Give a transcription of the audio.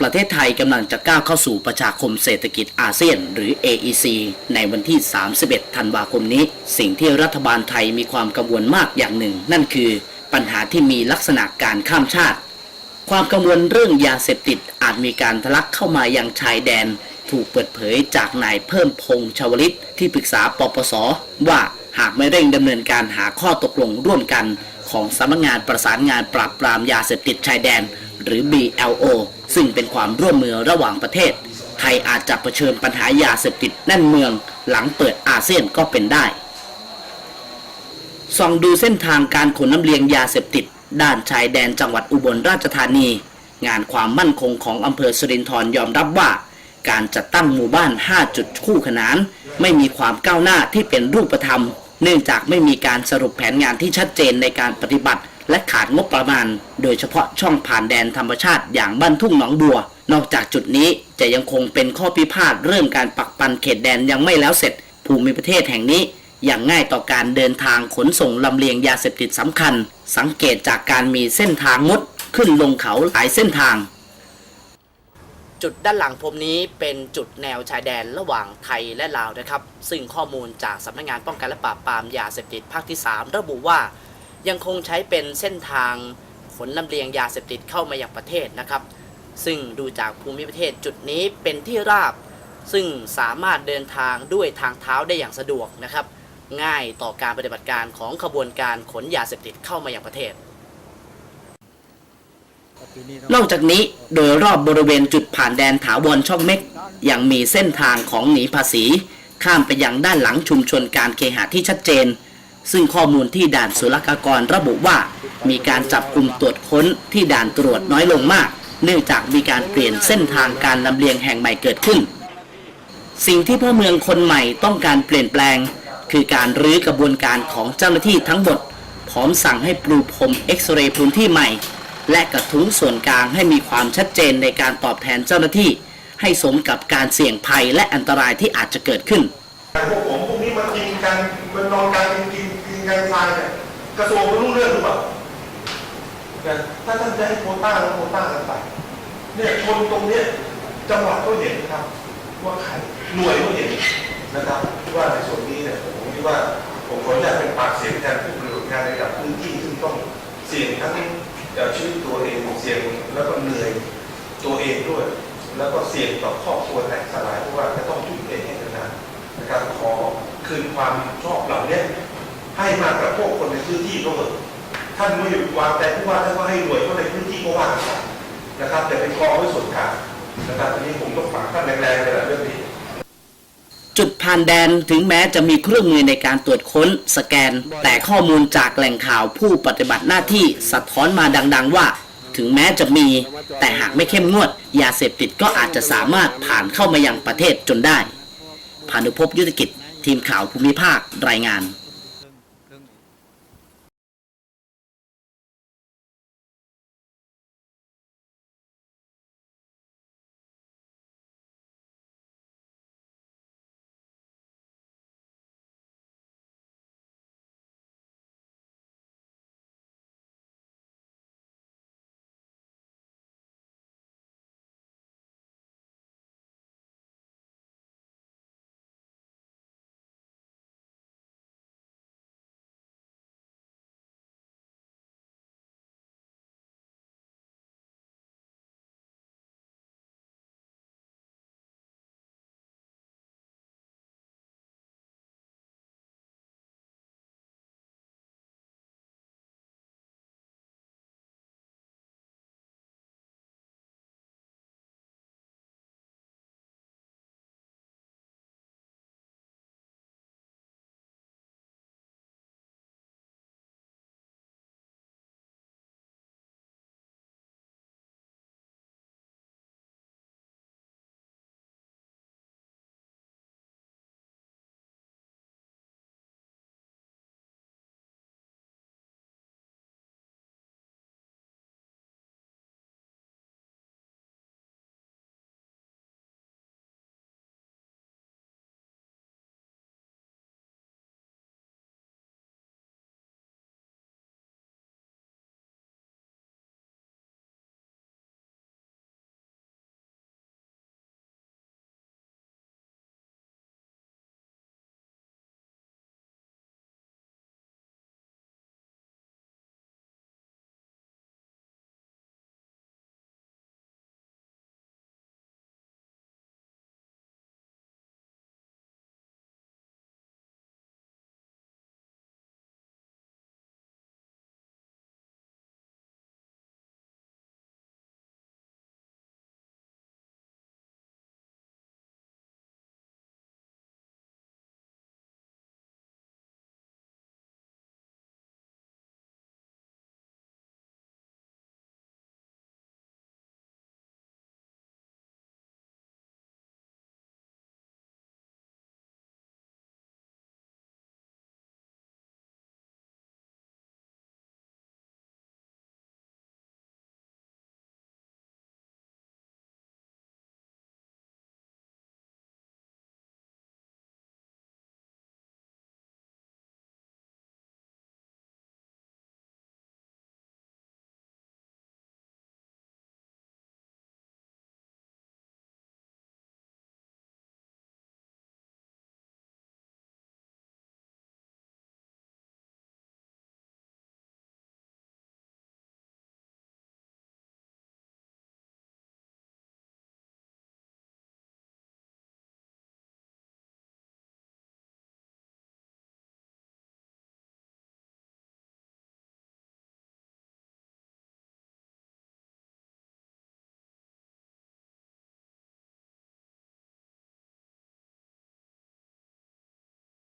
ประเทศไทยกำลังจะก้าวเข้าสู่ประชาคมเศรษฐกิจอาเซียน หรือ AEC ในวันที่ 31 ธันวาคมนี้ สิ่งที่รัฐบาลไทยมีความกังวลมากอย่างหนึ่ง นั่นคือปัญหาที่มีลักษณะการข้ามชาติ ความกังวลเรื่องยาเสพติดอาจมีการทะลักเข้ามายังชายแดน ถูกเปิดเผยจากนายเพิ่มพงษ์ชาวลิตที่ปรึกษาปปส ว่าหากไม่เร่งดำเนินการหาข้อตกลงร่วมกัน ของสำนักงานประสานงานปราบปรามยาเสพติดชายแดน หรือ BLO ซึ่งเป็นความร่วมมือระหว่างประเทศ ไทยอาจจะเผชิญปัญหายาเสพติดแน่นเมือง หลังเปิดอาเซียนก็เป็นได้ส่องดูเส้นทางการขนน้ำเลียงยาเสพติด ด้านชายแดนจังหวัดอุบลราชธานี งานความมั่นคงของอำเภอสุรินทร์ยอมรับว่า การจัดตั้งหมู่บ้าน 5 จุดคู่ขนาน ไม่มีความก้าวหน้าที่เป็นรูปธรรม เนื่องจากไม่มีการสรุปแผนงานที่ชัดเจนในการปฏิบัติ และขาดงบประมาณ โดยเฉพาะช่องผ่านแดนธรรมชาติอย่างบ้านทุ่งหนองบัว นอกจากจุดนี้จะยังคงเป็นข้อพิพาทเรื่องการปักปันเขตแดนยังไม่แล้วเสร็จ ภูมิประเทศแห่งนี้อย่างง่ายต่อการเดินทางขนส่งลำเลียงยาเสพติดสำคัญ สังเกตจากการมีเส้นทางมุดขึ้นลงเขาหลายเส้นทาง จุดด้านหลังผมนี้เป็นจุดแนวชายแดนระหว่างไทยและลาวนะครับ ซึ่งข้อมูลจากสำนักงานป้องกันและปราบปรามยาเสพติดภาคที่ 3 ระบุว่า ยังคงใช้เป็นเส้นทางขนลำเลียงยาเสพติดเข้ามาอย่างประเทศนะครับ ซึ่งดูจากภูมิประเทศจุดนี้เป็นที่ราบ ซึ่งสามารถเดินทางด้วยทางเท้าได้อย่างสะดวกนะครับ ง่ายต่อการปฏิบัติการของขบวนการขนยาเสพติดเข้ามาอย่างประเทศ นอกจากนี้โดยรอบบริเวณจุดผ่านแดนถาวรช่องเม็กยังมีเส้นทางของหนีภาษี ข้ามไปยังด้านหลังชุมชนการเคหะที่ชัดเจน ซึ่งข้อมูลที่ด่านศุลกากรระบุว่า มีการจับกลุ่มตรวจค้นที่ด่านตรวจน้อยลงมาก เนื่องจากมีการเปลี่ยนเส้นทางการลำเลียงแห่งใหม่เกิดขึ้น สิ่งที่พ่อเมืองคนใหม่ต้องการเปลี่ยนแปลง คือการรื้อกระบวนการของเจ้าหน้าที่ทั้งหมดพร้อมสั่งให้ปรูพรมเอ็กซเรย์พื้นที่ใหม่ และกระทุ้งส่วนกลางให้มีความชัดเจนในการตอบแทนเจ้าหน้าที่ ให้สมกับการเสี่ยงภัยและอันตรายที่อาจจะเกิดขึ้นแต่พวกผมพวกนี้มันกินกันมันนอนกัน กินกินกินกันทรายเนี่ยกระทรวงไม่รู้เรื่องหรือเปล่าแต่ถ้าท่านจะให้โคต้าแล้วโคต้ากันไปเนี่ยคนตรงเนี้ยจังหวัดก็เห็นนะครับ ว่าใครหน่วยก็เห็นนะครับ ว่าในส่วนนี้เนี่ยผมคิดว่าผมขออนุญาตเป็นปากเสียงแทนผู้ปฏิบัติงานในระดับพื้นที่ซึ่งต้องเสี่ยงทั้งเอ่อชีวิตตัวเองเสี่ยงแล้วก็เหนื่อยตัวเองด้วย แล้วก็เสี่ยงต่อครอบครัวแตกสลายเพราะว่าจะต้องทุ่มเทให้กันนานนะครับขอคืนความชอบเหล่านี้ ให้มากับพวกคนในพื้นที่ก็เถอะท่านไม่วางแต่ผู้ว่าท่านก็ให้หน่วยคนในพื้นที่ก็ว่ากันะครับ แต่เป็นกองไว้ส่วนกลางนะครับอันนี้ผมต้องฝากท่านแรงๆเลยแหละเรื่องนี้จุดผ่านแดนถึงแม้จะมีเครื่องมือในการตรวจค้นสแกน แต่ข้อมูลจากแหล่งข่าวผู้ปฏิบัติหน้าที่สะท้อนมาดัง ๆ ว่า ถึงแม้จะมี แต่หากไม่เข้มงวด ยาเสพติดก็อาจจะสามารถผ่านเข้ามายังประเทศจนได้พานุภพยุทธกิจ ทีมข่าวภูมิภาครายงาน